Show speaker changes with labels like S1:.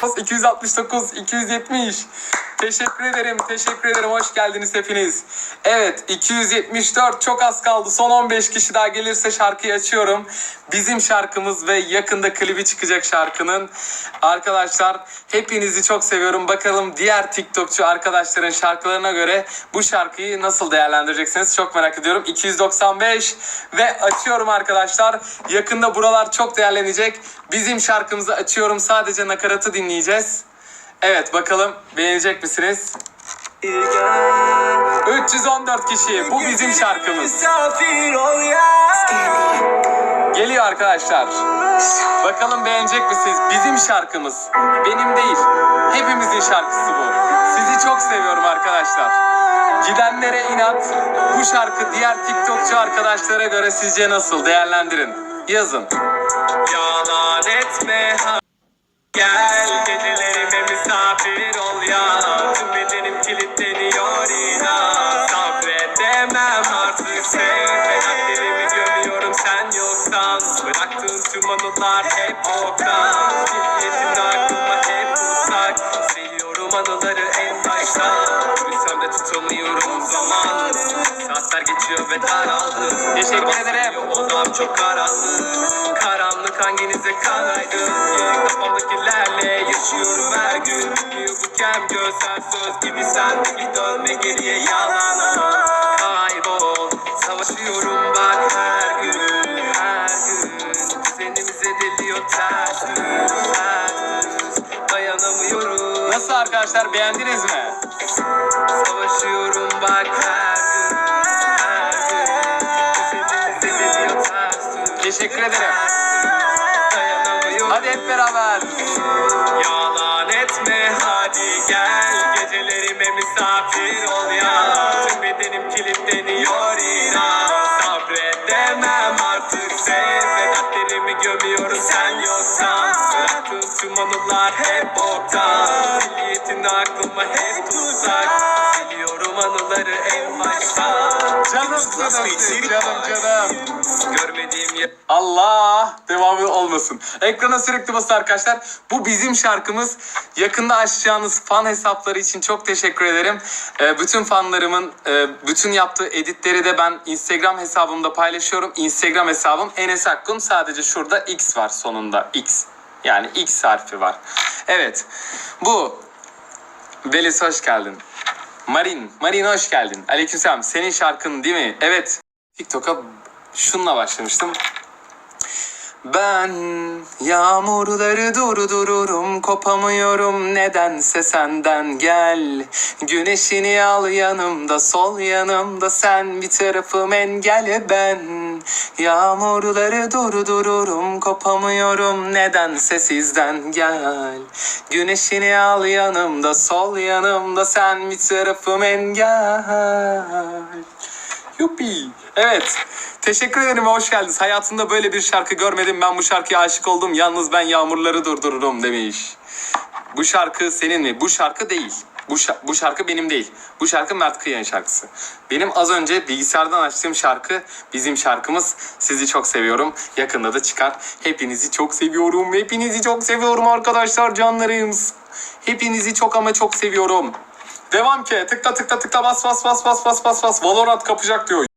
S1: 269, 270. Teşekkür ederim, teşekkür ederim. Hoş geldiniz hepiniz. Evet, 274 çok az kaldı. Son 15 kişi daha gelirse şarkıyı açıyorum. Bizim şarkımız ve yakında klibi çıkacak şarkının. Arkadaşlar hepinizi çok seviyorum. Bakalım diğer TikTokçu arkadaşların şarkılarına göre bu şarkıyı nasıl değerlendireceksiniz çok merak ediyorum. 295 ve açıyorum arkadaşlar. Yakında buralar çok değerlenecek. Bizim şarkımızı açıyorum. Sadece nakaratı dinleyeceğiz. Evet bakalım beğenecek misiniz? 314 kişi. Bu bizim şarkımız. Geliyor arkadaşlar. Bakalım beğenecek misiniz? Bizim şarkımız. Benim değil. Hepimizin şarkısı bu. Sizi çok seviyorum arkadaşlar. Gidenlere inat. Bu şarkı diğer TikTokçu arkadaşlara göre sizce nasıl? Değerlendirin. Yazın.
S2: Yalan etme Gel gecelerime anılar hep oktan Zihniyetin aklıma hep uzak. Seviyorum anıları en baştan Yürüsem de tutamıyorum zaman. Saatler geçiyor ve daraldım
S1: Teşekkür ederim.
S2: Odam çok karanlık. Karanlık hanginize kanaydım Yeni kafamdakilerle yaşıyorum her gün. Bitmiyor bu kem gözler söz gibi Sen bir dönme geriye yalana Kaybol Savaşıyorum bak
S1: arkadaşlar beğendiniz mi?
S2: Savaşıyorum bak
S1: Teşekkür ederim. Hadi hep beraber.
S2: Yalan etme hadi gel. Gecelerime misafir ol ya. Tüm bedenim kilitleniyor inan Sabredemem artık. Sev Ve dertlerimi gömüyorum sen yoksan. Bıraktığın tüm anılar hep boktan Zihniyetin aklıma hep tuzak Biliyorum anıları en baştan
S1: Canım canım canım canım.
S2: Görmediğim yer
S1: Allah devamı olmasın. Ekrana sürekli basın arkadaşlar. Bu bizim şarkımız. Yakında açacağınız fan hesapları için çok teşekkür ederim. Ee, bütün fanlarımın e, bütün yaptığı editleri de ben Instagram hesabımda paylaşıyorum. Instagram hesabım Enes Akkun. Sadece şurada X var sonunda. X. Yani X harfi var. Evet. Bu. Beliz hoş geldin. Marin. Marin hoş geldin. Aleykümselam. Senin şarkın değil mi? Evet. TikTok'a şununla başlamıştım. Ben yağmurları durdururum kopamıyorum nedense senden. Gel Güneşini al yanımda sol yanımda sen. Bir tarafım engel ben. Yağmurları durdururum kopamıyorum nedense sizden. Gel Güneşini al yanımda sol yanımda sen. Bir tarafım engel. Yuppi. Evet. Teşekkür ederim hoş geldiniz. Hayatımda böyle bir şarkı görmedim. Ben bu şarkıya aşık oldum. Yalnız ben yağmurları durdururum demiş. Bu şarkı senin mi? Bu şarkı değil. Bu, şa- bu şarkı benim değil. Bu şarkı Mert Kıya'nın şarkısı. Benim az önce bilgisayardan açtığım şarkı bizim şarkımız. Sizi çok seviyorum. Yakında da çıkar. Hepinizi çok seviyorum. Hepinizi çok seviyorum arkadaşlar canlarım. Hepinizi çok ama çok seviyorum. Devam ki. Tıkla tıkla tıkla bas bas bas bas bas bas bas. Valorant kapacak diyor.